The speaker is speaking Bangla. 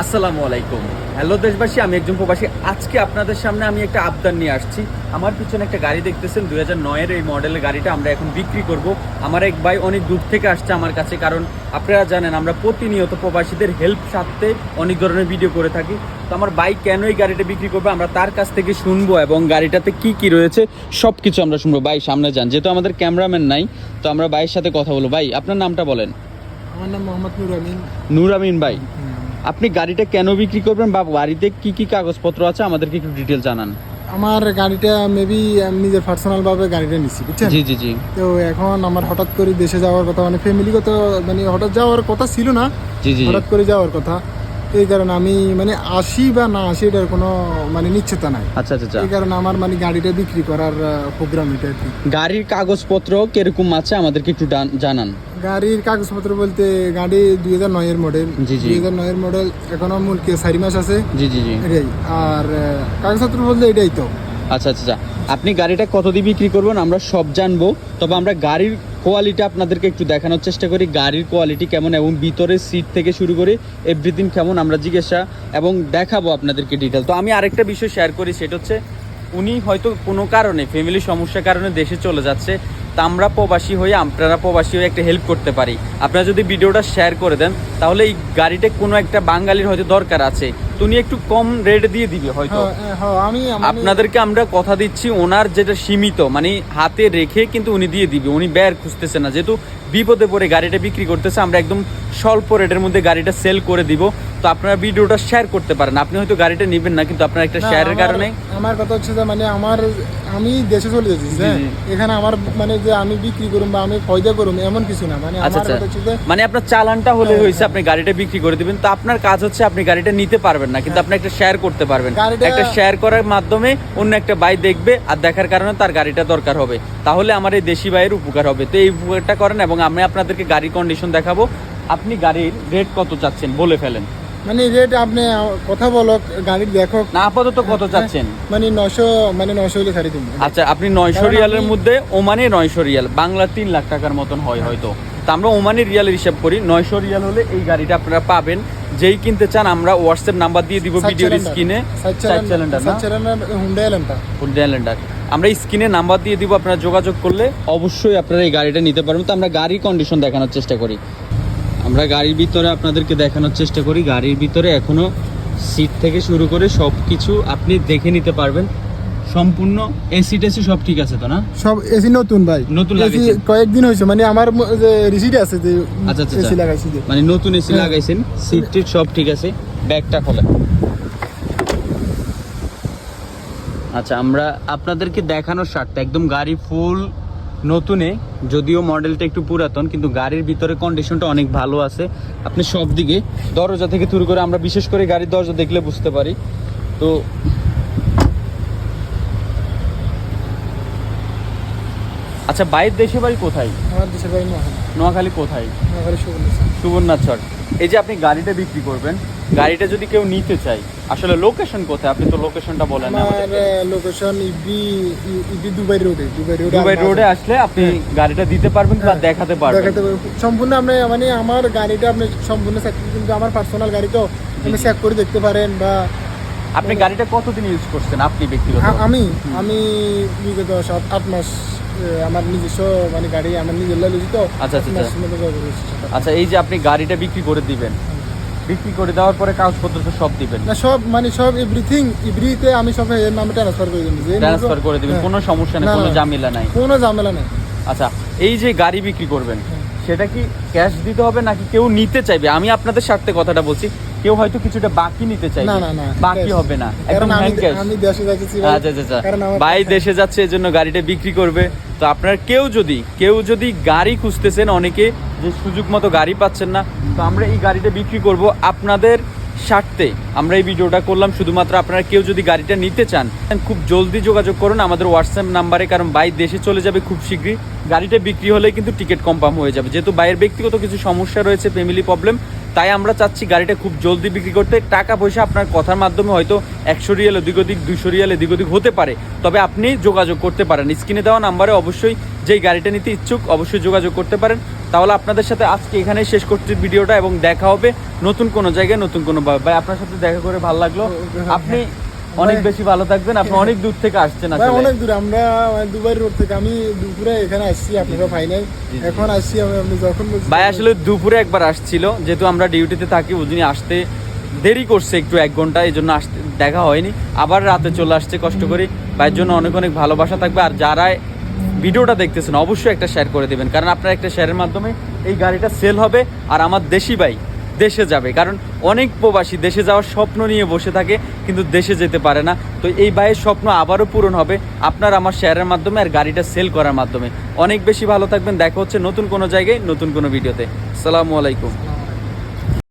আসসালামু আলাইকুম। হ্যালো দেশবাসী আমি একজন প্রবাসী। আজকে আপনাদের সামনে আমি একটা আবদার নিয়ে আসছি। আমার পিছনে একটা গাড়ি দেখতেছেন দুই হাজার নয়ের এই মডেলের গাড়িটা আমরা এখন বিক্রি করব। আমার এক ভাই অনেক দূর থেকে আসছে আমার কাছে কারণ আপনারা জানেন আমরা প্রতিনিয়ত প্রবাসীদের হেল্প সাথে অনেক ধরনের ভিডিও করে থাকি। তো আমার বাইক কেন এই গাড়িটা বিক্রি করবে আমরা তার কাছ থেকে শুনব এবং গাড়িটাতে কি কি রয়েছে সব কিছু আমরা শুনব। ভাই সামনে যান। যেহেতু আমাদের ক্যামেরাম্যান নাই তো আমরা ভাইয়ের সাথে কথা বলব। ভাই আপনার নামটা বলেন। আমার নাম মোহাম্মদ নুর আমিন। নূর আমিন ভাই। আপনি গাড়িটা কেন বিক্রি করবেন বা বাড়িতে কি কি কাগজপত্র আছে আমাদেরকে একটু ডিটেল জানান। আমার গাড়িটা মেবি আমি নিজের পার্সোনাল ভাবে গাড়িটা নিচ্ছি বুঝছেন? জি জি জি। তো এখন আমার হঠাৎ করে দেশে যাওয়ার কথা মানে ফ্যামিলিগত মানে হঠাৎ যাওয়ার কথা ছিল না জি জি হঠাৎ করে যাওয়ার কথা। এই কারণে আমি মানে আসি বা না আসি এটার কোনো মানে নিশ্চয়তা নাই। আচ্ছা আচ্ছা আচ্ছা। এই কারণে আমার মানে গাড়িটা বিক্রি করার প্রোগ্রাম এটা গাড়ির কাগজপত্র কীরকম আছে আমাদেরকে একটু জানান। গাড়ির কাগজপত্র বলতে গাড়ি দুই হাজার নয়ের মডেল। দুই হাজার নয়ের মডেল এখনও মূলকে চারি মাস আছে? জি জি জি। এটাই। আর কাগজপত্র বলতে এটাই তো। আচ্ছা আচ্ছা আচ্ছা। আপনি গাড়িটা কত দিয়ে বিক্রি করবেন আমরা সব জানব। তবে আমরা গাড়ির কোয়ালিটি আপনাদেরকে একটু দেখানোর চেষ্টা করি গাড়ির কোয়ালিটি কেমন এবং ভিতরে সিট থেকে শুরু করে এভরিথিং কেমন আমরা জিজ্ঞাসা এবং দেখাবো আপনাদেরকে ডিটেল তো আমি আরেকটা বিষয় শেয়ার করি সেটা হচ্ছে উনি হয়তো কোনো কারণে ফ্যামিলি সমস্যার কারণে দেশে চলে যাচ্ছে। তা আমরা প্রবাসী হয়ে আপনারা প্রবাসী হয়ে একটা হেল্প করতে পারি। আপনারা যদি ভিডিওটা শেয়ার করে দেন, তাহলে এই গাড়িটা কোনো একটা বাঙালির হয়তো দরকার আছে। তো উনি একটু কম রেট দিয়ে দিবে হয়তো। হ্যাঁ, হ্যাঁ, আমি মানে- আপনাদেরকে আমরা কথা দিচ্ছি ওনার যেটা সীমিত মানে হাতে রেখে কিন্তু উনি দিয়ে দিবে উনি ব্যয় খুঁজতেছে না। যেহেতু বিপদে পড়ে গাড়িটা বিক্রি করতেছে আমরা একদম স্বল্প রেটের মধ্যে গাড়িটা সেল করে দিব। তো আপনারা ভিডিওটা শেয়ার করতে পারেন। আপনি হয়তো গাড়িটা নেবেন না কিন্তু আপনার একটা শেয়ারের কারণে। আমার কথা হচ্ছে যে মানে আমার আমি দেশে চলে যাচ্ছি হ্যাঁ। এখানে আমার মানে যে আমি বিক্রি করুম বা আমি ফয়দা করুম এমন কিছু না। মানে আচ্ছা আমার আচ্ছা। মানে আপনার চালানটা হলে হ্যাঁ, হয়েছে আপনি গাড়িটা বিক্রি করে দিবেন। তো আপনার কাজ হচ্ছে আপনি গাড়িটা নিতে পারবেন না কিন্তু আপনি একটা শেয়ার করতে পারবেন। একটা শেয়ার করার মাধ্যমে অন্য একটা ভাই দেখবে আর দেখার কারণে তার গাড়িটা দরকার হবে। তাহলে আমার এই দেশি ভাইয়ের উপকার হবে। তো এই উপকারটা করেন এবং আমি আপনাদেরকে গাড়ি কন্ডিশন দেখাবো। আপনি গাড়ির রেট কত চাচ্ছেন? বলে ফেলেন। মানে রেট আপনি কথা বলো গাড়ির দেখো না আপাতত কত চাচ্ছেন? মানে নশো মানে নশো হলে ছাড়ি দিন। আচ্ছা আপনি নয়শো কারণ রিয়ালের মধ্যে ওমানে নয়শো রিয়াল বাংলা তিন লাখ টাকার মতন হয় হয়তো। তা আমরা ওমানি রিয়ালের হিসাব করি নয়শো রিয়াল হলে এই গাড়িটা আপনারা পাবেন। যেই কিনতে চান আমরা হোয়াটসঅ্যাপ নাম্বার দিয়ে দিব ভিডিওর স্ক্রিনে হুন্ডা আমরা স্ক্রিনে নাম্বার দিয়ে দিব আপনারা যোগাযোগ করলে। অবশ্যই আপনারা এই গাড়িটা নিতে পারবেন। তো আমরা গাড়ির কন্ডিশন দেখানোর চেষ্টা করি। আমরা গাড়ির ভিতরে আপনাদেরকে দেখানোর চেষ্টা করি। গাড়ির ভিতরে এখনও সিট থেকে শুরু করে সব কিছু আপনি দেখে নিতে পারবেন। সম্পূর্ণ এসি টেসি সব ঠিক আছে তো না? সব এসি নতুন ভাই। নতুন AC কয়েকদিন হয়েছে মানে আমার যে রিসিট আছে যে আচ্ছা, আচ্ছা, এসি আচ্ছা। লাগাইছি মানে নতুন এসি হ্যাঁ। লাগাইছেন সিট টিট সব ঠিক আছে ব্যাগটা খোলে আচ্ছা আমরা আপনাদেরকে দেখানোর স্বার্থে একদম গাড়ি ফুল নতুনে যদিও মডেলটা একটু পুরাতন কিন্তু গাড়ির ভিতরে কন্ডিশনটা অনেক ভালো আছে। আপনি সব দিকে দরজা থেকে শুরু করে আমরা বিশেষ করে গাড়ির দরজা দেখলে বুঝতে পারি। তো আচ্ছা বাইরের দেশে বাড়ি কোথায়? আমার দেশের বাড়ি নোয়াখালী নোয়াখালী কোথায়? নোয়াখালী সুবর্ণচর। সুবর্ণাচর এই যে আপনি গাড়িটা বিক্রি করবেন গাড়িটা যদি কেউ নিতে চায় আসলে লোকেশন কোথায়? আপনি তো লোকেশনটা বলেন না আমার লোকেশন ইবি ইবি দুবাই রোডে দুবাই রোডে দুবাই রোডে আসলে আপনি গাড়িটা দিতে পারবেন বা হ্যাঁ, দেখাতে পারবেন। দেখাতে। সম্পূর্ণ আপনি মানে আমার গাড়িটা আপনি সম্পূর্ণ কিন্তু আমার পার্সোনাল গাড়ি তো আপনি চেক করে দেখতে পারেন বা আপনি গাড়িটা কতদিন ইউজ করছেন আপনি ব্যক্তিগত? আমি আমি বিগত সাত আট মাস আমার নিজস্ব মানে গাড়ি আমার নিজের লাইছি তো আচ্ছা, আচ্ছা, আচ্ছা। আচ্ছা এই যে আপনি গাড়িটা বিক্রি করে দিবেন বিক্রি করে দেওয়ার পরে কাগজপত্র তো সব দিবেন? না সব মানে সব এভরিথিং এভরিতে আমি সব এর নামে ট্রান্সফার করে দিবেন ট্রান্সফার করে দিবেন হ্যাঁ, কোনো সমস্যা নেই কোনো ঝামেলা নাই। কোনো ঝামেলা নেই। আচ্ছা এই যে গাড়ি বিক্রি করবেন হ্যাঁ। সেটা কি ক্যাশ দিতে হবে নাকি কেউ নিতে চাইবে? আমি আপনাদের স্বার্থে কথাটা বলছি কেউ হয়তো কিছুটা বাকি নিতে চাইবে। না না না বাকি হবে না একদম হ্যান্ড ক্যাশ আমি দেশে যাচ্ছি আচ্ছা আচ্ছা আচ্ছা। ভাই দেশে যাচ্ছে এজন্য জন্য গাড়িটা বিক্রি করবে। তো আপনার কেউ যদি কেউ যদি গাড়ি খুঁজতেছেন অনেকে যে সুযোগ মতো গাড়ি পাচ্ছেন না তো আমরা এই গাড়িটা বিক্রি করব। আপনাদের স্বার্থে আমরা এই ভিডিওটা করলাম। শুধুমাত্র আপনারা কেউ যদি গাড়িটা নিতে চান, খুব জলদি যোগাযোগ করুন। আমাদের হোয়াটসঅ্যাপ নাম্বারে, কারণ বাই দেশে চলে যাবে খুব শীঘ্রই। গাড়িটা বিক্রি হলে কিন্তু টিকিট কনফার্ম হয়ে যাবে। যেহেতু বাইরের ব্যক্তিগত কিছু সমস্যা রয়েছে ফ্যামিলি প্রবলেম তাই আমরা চাচ্ছি গাড়িটা খুব জলদি বিক্রি করতে। টাকা পয়সা আপনার কথার মাধ্যমে হয়তো একশো রিয়াল এদিক ওদিক, দুশো রিয়াল এদিক ওদিক হতে পারে। তবে আপনি যোগাযোগ করতে পারেন। স্ক্রিনে দেওয়া নাম্বারে অবশ্যই যেই গাড়িটা নিতে ইচ্ছুক অবশ্যই যোগাযোগ করতে পারেন। তাহলে আপনাদের সাথে আজকে এখানেই শেষ করছি ভিডিওটা এবং দেখা হবে নতুন কোনো জায়গায় নতুন কোনো ভাই আপনার সাথে দেখা করে ভালো লাগল। আপনি অনেক বেশি ভালো থাকবেন আপনি অনেক দূর থেকে আসছেন আসলে। অনেক দূরে আমরা মানে দুবাই রোড থেকে আমি দুপুরে এখানে আসছি আপনারা জি। এখন আসছি আমি আপনি যখন ভাই আসলে দুপুরে একবার আসছিল যেহেতু আমরা ডিউটিতে থাকি ওদিনই আসতে দেরি করছে একটু এক ঘণ্টা এই জন্য আসতে দেখা হয়নি। আবার রাতে চলে আসছে কষ্ট করি। ভাইয়ের জন্য অনেক অনেক ভালোবাসা থাকবে আর যারা ভিডিওটা দেখতেছেন, অবশ্যই একটা শেয়ার করে দেবেন। কারণ আপনার একটা শেয়ারের মাধ্যমে এই গাড়িটা সেল হবে আর আমার দেশি ভাই দেশে যাবে। কারণ অনেক প্রবাসী দেশে যাওয়ার স্বপ্ন নিয়ে বসে থাকে, কিন্তু দেশে যেতে পারে না। তো এই বাইয়ের স্বপ্ন আবারও পূরণ হবে আপনার আমার শেয়ারের মাধ্যমে আর গাড়িটা সেল করার মাধ্যমে। অনেক বেশি ভালো থাকবেন। দেখা হচ্ছে নতুন কোনো জায়গায়, নতুন কোনো ভিডিওতে। সালামু আলাইকুম।